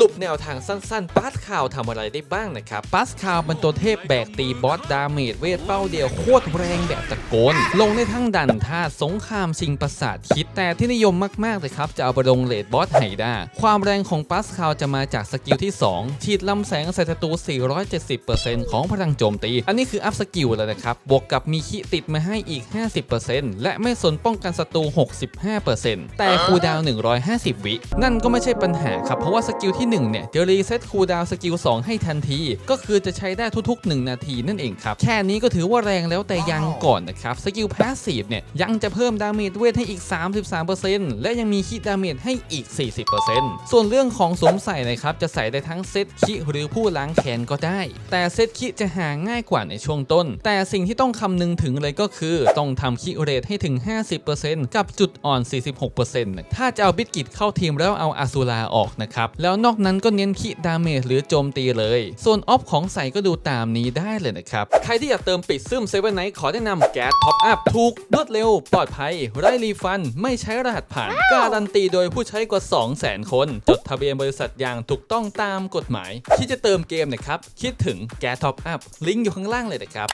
รุปแนวทางสั้นๆปัสคาวทำอะไรได้บ้างนะครับปัสคาวเป็นตัวเทพแบกตีบอสดาเมจเวทเป้าเดียวโคตรแรงแบบตะโกน ลงได้ทั้งดันท่าสงครามชิงประสาทคิดแต่ที่นิยมมากๆเลยครับ จะเอาไปลงเลดบอสไฮด้าความแรงของปัสคาวจะมาจากสกิลที่ 2 ฉีดลำแสงใส่ศัตรู 470%ของพลังโจมตี อันนี้คืออัพสกิลแล้วนะครับ บวกกับมีคิติดมาให้อีก 50%และไม่สนป้องกันศัตรู 65%แต่คูดาว 150 วิ นั่นก็ไม่ใช่ปัญหาครับ เพราะว่าสกิลที่1เนี่ยจะรีเซ็ตคูลดาวสกิล2ให้ทันที ก็คือจะใช้ได้ทุกๆ 1 นาทีนั่นเองครับ แค่นี้ก็ถือว่าแรงแล้วแต่ยังก่อนนะครับ สกิลพาสซีฟเนี่ยยังจะเพิ่มดาเมจเวทให้อีก 33%และยังมีคิดดาเมจให้อีก 40%ส่วนเรื่องของสวมใส่นะครับจะใส่ได้ทั้งเซตคิหรือผู้ล้างแขนก็ได้ แต่เซตคิจะหาง่ายกว่าในช่วงต้น แต่สิ่งที่ต้องคำนึงถึงเลยก็คือ ต้องทำคิเรทให้ถึง 50%กับจุดอ่อน 46%ถ้าจะเอาบิดกิตเข้าทีมแล้วเอาอาซูราออกนะครับแล้วนอกนั้นก็เน้นคิดาเมจหรือโจมตีเลย ส่วนออฟของใส่ก็ดูตามนี้ได้เลยนะครับ ใครที่อยากเติมปิดซึมเซเว่นไนท์ขอแนะนำแก๊สท็อปอัพถูกรวดเร็ว ปลอดภัย ไร้รีฟัน ไม่ใช้รหัสผ่าน การันตีโดยผู้ใช้กว่า 200,000 คน จดทะเบียนบริษัทอย่างถูกต้องตามกฎหมาย ที่จะเติมเกมนะครับ คิดถึงแก๊สท็อปอัพลิงก์อยู่ข้างล่างเลยนะครับ